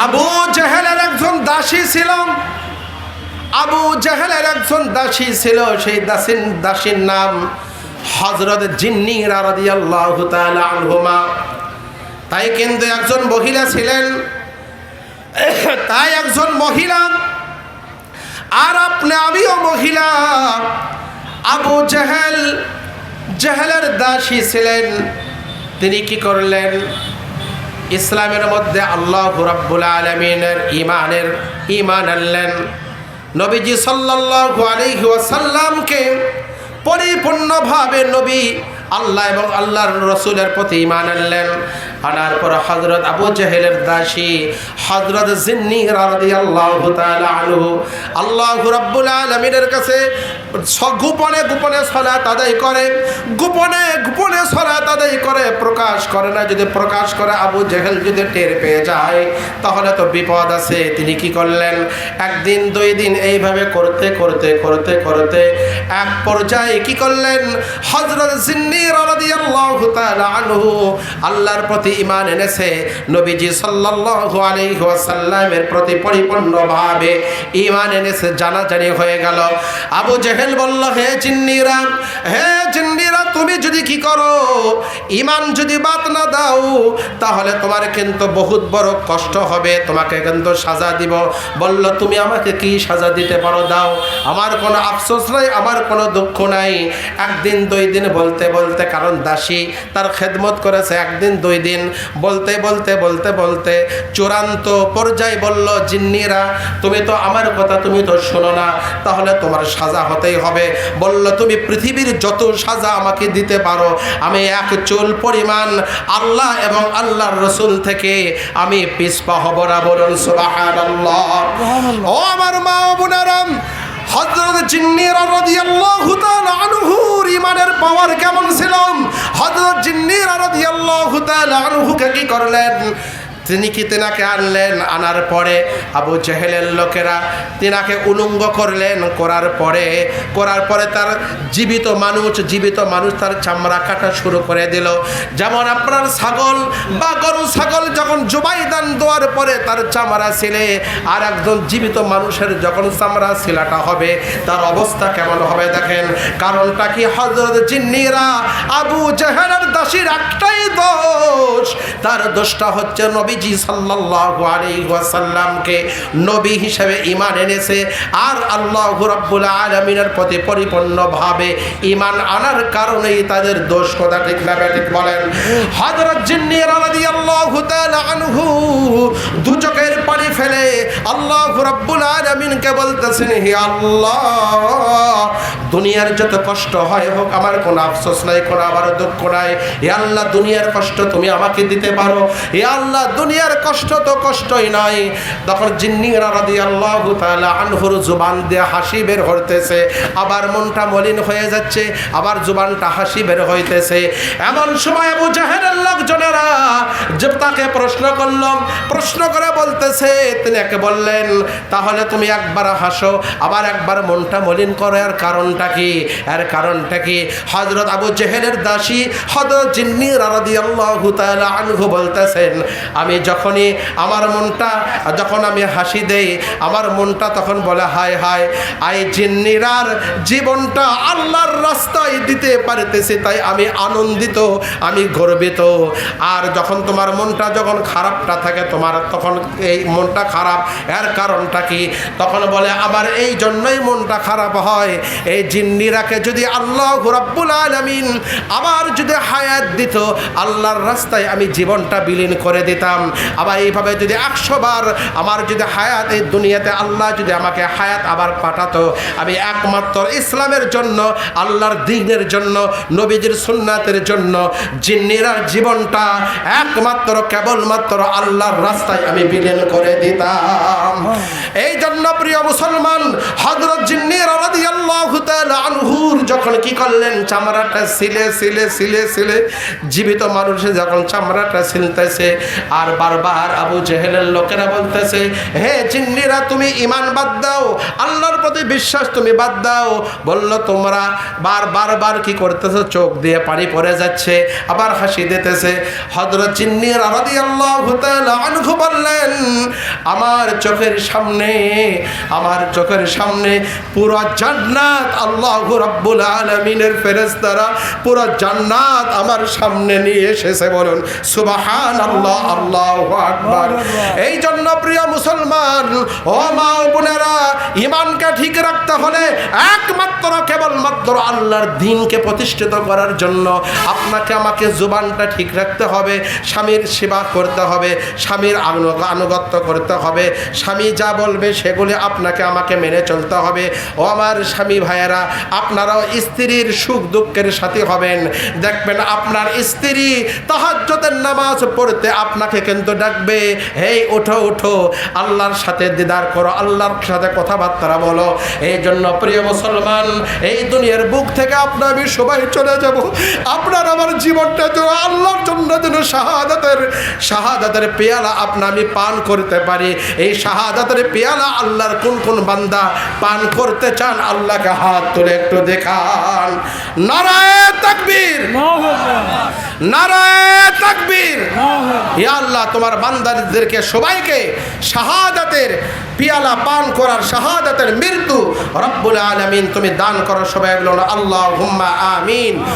আবু জাহেলের একজন দাসী ছিল আবু জাহেলের একজন দাসী ছিল, সেই দাসীর দাসীর নাম হজরত জিন্নি আনহুমা। তাই কিন্তু একজন মহিলা ছিলেন। তাই একজন মহিলা। আর আপনি, আমিও মহিলা। আবু জাহেল জাহেলের দাসী ছিলেন। তিনি কি করলেন? ইসলামের মধ্যে আল্লাহ রাব্বুল আলমিনের ইমানের ইমান আনলেন। নবীজি সাল্লাল্লাহু আলাইহি ওয়াসাল্লামকে পরিপূর্ণভাবে নবী আল্লাহ এবং আল্লাহর রসুলের প্রতি ইমান আনলেন। আনার পর হজরত আবু জাহেলের দাসী হজরত জিন্নি রাদিয়াল্লাহু তাআলা আনহু আল্লাহ রাব্বুল আলামিনের কাছে গোপনে গোপনে সলাত আদায় করে, গোপনে গোপনে সলাত আদায় করে, প্রকাশ করে না, যদি প্রকাশ করে আবু জেহেল যদি টের পেয়ে যায়, তাহলে তো বিপদ আছে। তিনি কি করলেন? একদিন, দুই দিন এইভাবে করতে করতে করতে করতে এক পর্যায়ে কি করলেন? হজরত জিন্নি আনহু আল্লাহর প্রতি ঈমান এনেছে, নবীজি সাল্লাল্লাহু আলাইহি ওয়াসাল্লামের প্রতি পরিপূর্ণভাবে ইমান এনেছে, জানাজানি হয়ে গেল। আবু জেহেল বলল, হে জিন্নিরা হে জিন্নিরা, তুমি কি করো? ইমান যদি বাদ না দাও, তাহলে তোমার কিন্তু বহুত বড় কষ্ট হবে। তোমাকে কিন্তু সাজা দিব। বলল, তুমি আমাকে কি সাজা দিতে পারো? দাও। আমার কোনো আফসোস নাই, আমার কোনো দুঃখ নাই। একদিন, দুই দিন বলতে বলতে, কারণ দাসী তার খেদমত করেছে। একদিন, দুই দিন বলতে বলতে বলতে বলতে চূড়ান্ত পর্যায়ে বলল, জিন্নিরা, তুমি তো আমার কথা তুমি তো শোনো না। তাহলে তোমার সাজা হতেই হবে। বলল, তুমি পৃথিবীর যত সাজা আমাকে দিতে পারো আমি এক চুল পরিমাণ আল্লাহ এবং আল্লাহর রসুল থেকে আমি পিসপা হব না বলুন সুবহানাল্লাহ। ও আমার মা বোনারাম হজরত জিন্নির রাদিয়াল্লাহু তাআলা আনহুর ইমানের পাওয়ার কেমন ছিল? হযরত জিন্নির রাদিয়াল্লাহু তাআলা আনহুকে কি করলেন? কি তেনাকে আনলেন? আনার পরে আবু জেহেলের লোকেরা তেনাকে উলঙ্গ করলেন। করার পরে করার পরে তার জীবিত মানুষ জীবিত মানুষ তার চামড়া কাটা শুরু করে দিল। যেমন আপনার ছাগল বা গরু ছাগল যখন জুবাই দান দেওয়ার পরে তার চামড়া ছিলে, আর একজন জীবিত মানুষের যখন চামড়া শিলাটা হবে, তার অবস্থা কেমন হবে দেখেন। কারণটা কি? হজরত জিন্নিরা আবু জেহেলের দাসীর একটাই দোষ। তার দোষটা হচ্ছে নবীজি সাল্লাল্লাহু আলাইহি ওয়াসাল্লামকে নবী হিসেবে ঈমান এনেছে। আর আল্লাহ রাব্বুল আলামিনের প্রতি পরিপূর্ণভাবে ঈমান আনার কারণেই তাদের দোষ কথা ঠিক না ঠিক বলেন। হযরত জিন্নি রাদিয়াল্লাহু তাআলা আনহু দু চোখের পানি ফেলে আল্লাহ রাব্বুল আলামিনকে বলতেছেন, হে আল্লাহ দুনিয়ার যত কষ্ট হয় হোক, আমার কোনো আফসোস নাই, কোনো আমার দুঃখ নাই। হে আল্লাহ, দুনিয়ার কষ্ট তুমি আমাকে দিতে পারো। এ আল্লাহ, দুনিয়ার কষ্ট তো কষ্টই নয় তখন জিন্নিরা রাদি আল্লাহ আনহুর জুবান দিয়ে হাসি বের হইতেছে। আবার মনটা মলিন হয়ে যাচ্ছে, আবার জুবানটা হাসি বের হইতেছে। এমন সময় আবু জাহেলের লোকজনেরা যে তাকে প্রশ্ন করলাম প্রশ্ন করে বলতেছে, তিনি একে বললেন, তাহলে তুমি একবার হাসো, আবার একবার মনটা মলিন করার এর কারণটা কি? এর কারণটা কি? হজরত আবু জেহেলের দাসী হজরত জিন্নি রাদি আল্লাহ আনহু বলতেছেন, আমি যখনই আমার মনটা, যখন আমি হাসি দেই, আমার মনটা তখন বলে, হায় হায়, আই জিন্নিরার জীবনটা আল্লাহর রাস্তায় দিতে পারতেছি, তাই আমি আনন্দিত, আমি গর্বিত। আর যখন তোমার মনটা যখন খারাপটা থাকে, তোমার তখন এই মনটা খারাপ। এর কারণটা কি? তখন বলে, আমার এই জন্যই মনটা খারাপ হয়, এই জিন্নিরাকে যদি আল্লাহ রাব্বুল আলামিন আবার যদি হায়াত দিত আল্লাহর রাস্তায় আমি জীবনটা বিলীন করে দিতাম। আবার এইভাবে যদি একশো বার আমার যদি হায়াত এই দুনিয়াতে আল্লাহ যদি আমাকে হায়াত আবার পাঠাতো আমি একমাত্র ইসলামের জন্য আল্লাহর দিনের জন্য নবীজির সুন্নাতের জন্য জিন্নিরার জীবনটা একমাত্র কেবলমাত্র আল্লাহর রাস্তায় আমি বিলীন করে দিতাম। এই জন্য প্রিয় মুসলমান হজরত জিন্নির রাদিয়াল্লাহু তাআলা আনহুর যখন কি করলেন? চামড়াটা সিলে সিলে সিলে সিলে জীবিত মানুষের যখন চামড়াটা সিলতেছে আর বারবার আবু জেহেলের লোকেরা বলতেছে, হে চিন্নিরা তুমি ইমান বাদ দাও, আল্লাহর প্রতি বিশ্বাস তুমি বাদ দাও। বলল, তোমরা বার, বারবার কি করতেছো? চোখ দিয়ে পানি পড়ে যাচ্ছে, আবার হাসি দিতেছে। হজরত রাদিয়াল্লাহু তাআলা আনহু বললেন আমার চোখের সামনে আমার চোখের সামনে পুরো জান্নাত আল্লাহ রাব্বুল আলামিনের ফেরেশতারা পুরো জান্নাত আমার সামনে নিয়ে এসেছে বলুন সুবাহান আল্লাহ আল্লাহ আকবার। এই জন্য প্রিয় মুসলমান ও মা বোনেরা ইমানকে ঠিক রাখতে হলে একমাত্র কেবলমাত্র আল্লাহর দিনকে প্রতিষ্ঠিত করার জন্য আপনাকে আমাকে জুবানটা ঠিক রাখতে হবে স্বামীর সেবা করতে হবে স্বামীর আনু- আনুগত্য করতে হবে। স্বামী যা বলবে সেগুলি আপনাকে, আমাকে মেনে চলতে হবে। ও আমার স্বামী ভাইয়েরা, আপনারাও স্ত্রীর সুখ দুঃখের সাথী হবেন। দেখবেন আপনার স্ত্রী তাহাজ্জতের নামাজ পড়তে আপনাকে কিন্তু ডাকবে। হেই ওঠো ওঠো আল্লাহর সাথে দিদার করো, আল্লাহর সাথে কথাবার্তা বলো। এই জন্য প্রিয় মুসলমান, এই দুনিয়ার বুক থেকে আপনার আমি সবাই চলে যাব। আপনার আমার জীবনটা যেন আল্লাহর জন্য যেন শাহাদাতের শাহাদাতের পেয়ালা আপনা আমি পান করতে পারি। এই শাহাদাতের পেয়ালা আল্লাহর কোন কোন বান্দা পান করতে চান, আল্লাহকে হাত তুলে একটু দেখান। নারায় তাকবীর। নারায় তাকবীর। ইয়া আল্লাহ, তোমার বান্দাদেরকে সবাইকে শাহাদাতের পিয়ালা পান করার, শাহাদাতের মৃত্যু রব্বুল আলামিন, তুমি দান করো সবাই বলো আল্লাহ হুম্মা আমিন।